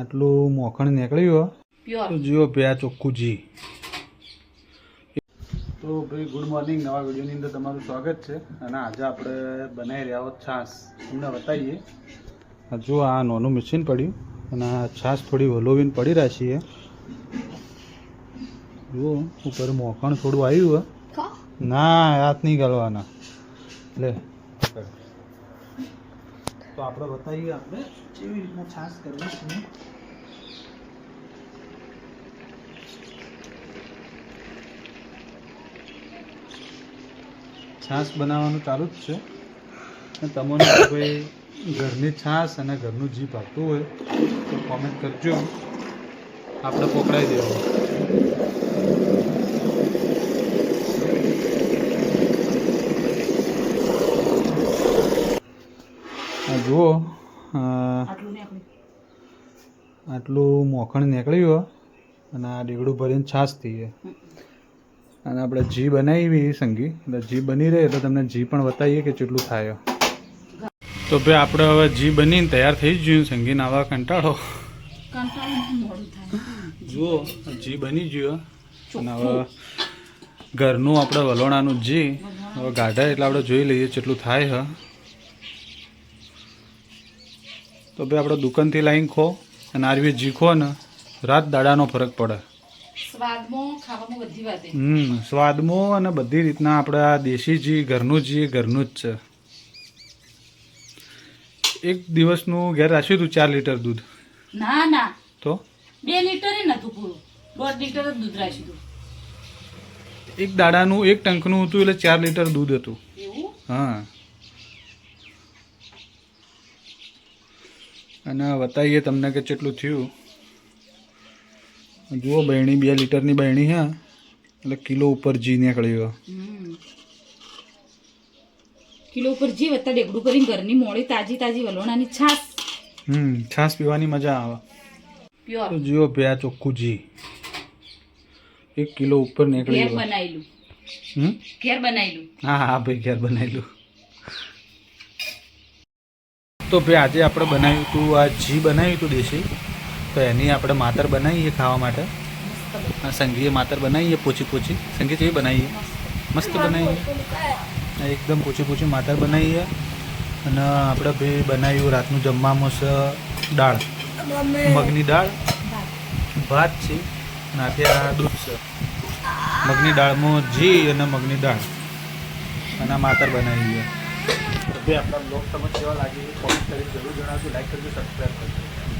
આટલું મોખણ નીકળ્યું તો જુઓ ભાઈ આ ચોખ્ખું જી તો ભાઈ ગુડ મોર્નિંગ નવા વિડીયોની અંદર તમારું સ્વાગત છે. અને આજે આપણે બનાવી રહ્યા હોત છાશ. તમને બતાવીએ. જો આ નાનું મશીન પડ્યું. અને આ છાશ થોડી વલોવીને પડી રાખી છે જુઓ ઉપર મોખણ થોડું આવ્યું હે. ના હાથ નહીં કરવાના લે. તો આપણે બતાવીએ આપણે કેવી રીતના છાશ કરવી છે. છાશ બનાવવાનું ચાલુ જ છે. અને તમને કોઈ ઘરની છાશ અને ઘરનું જી ભાવતું હોય, તો કોમેન્ટ કરજો. આપણે પકડાઈ દેવું જુઓ આટલું મોખણ નીકળ્યું અને આ ડીગડું ભરીને છાશ થઈ છે અને આપણે જી બનાવી સંગી. એટલે જી બની રહે એટલે તમને જી પણ બતાવીએ કે કેટલું થાય. તો ભાઈ, આપણે હવે જી બનીને તૈયાર થઈ જ જોયું સંગી આવા કંટાળો. જુઓ, જી બની ગયો અને હવે ઘરનું આપણે વલોણાનું જી, હવે ગાઢા એટલે આપણે જોઈ લઈએ કેટલું થાય, હ. તો ભાઈ, આપણે દુકાનથી લાવીને ખો અને આરવી જી ખો ને રાત દાડાનો ફરક પડે. હમ સ્વાદમાં અને બધી રીતના આપણે આ દેશી જી ઘરનું જી ઘરનું જ છે. એક દિવસનું ઘેર રાખ્યું હતું ચાર લીટર દૂધ. ના ના. તો? બે લીટર નતું પૂરું. દોઢ લીટર જ દૂધ રાખ્યું હતું. એક દાડાનું એક ટંકનું હતું એટલે ચાર લીટર દૂધ હતું. હા. અને બતાવીએ તમને કે કેટલું થયું. જુઓ બહેણી બે લીટરની બહેણી છે એટલે કિલો ઉપર જી નીકળ્યું કિલો ઉપર જી વત્તા ડેગડું કરીને ઘરની મોડી તાજી તાજી વલોણાની છાશ હમ છાશ પીવાની મજા આવે. પ્યોર. તો જુઓ પ્યા ચોખ્ખું જી. એક કિલો ઉપર ઘેર નીકળ્યું બનાવેલું હમ? ઘેર બનાવેલું હા હા ભાઈ ઘેર બનાવેલું તો ભાઈ આજે આપણે બનાવ્યું હતું આ જી બનાવ્યું હતું દેશી. તો એની આપણે માતર બનાવીએ ખાવા માટે. સંઘીએ સંગીએ માતર બનાવીએ પોચી પોચી. સંઘી જેવી બનાવીએ. મસ્ત. બનાવીએ. એકદમ પોચી પોચી માતર બનાવીએ. અને આપણે ભાઈ બનાવ્યું રાતનું જમવામાં છે દાળ. મગની દાળ. ભાત. છે. અને આથી આ દૂધ છે. મગની દાળમાં જી અને મગની દાળ. અને આ માતર બનાવી ગયા આપણા બ્લોગ તમને કેવા લાગે કોમેન્ટ કરી જરૂર જણાવજો. લાઈક કરજો સબસ્ક્રાઈબ કરજો.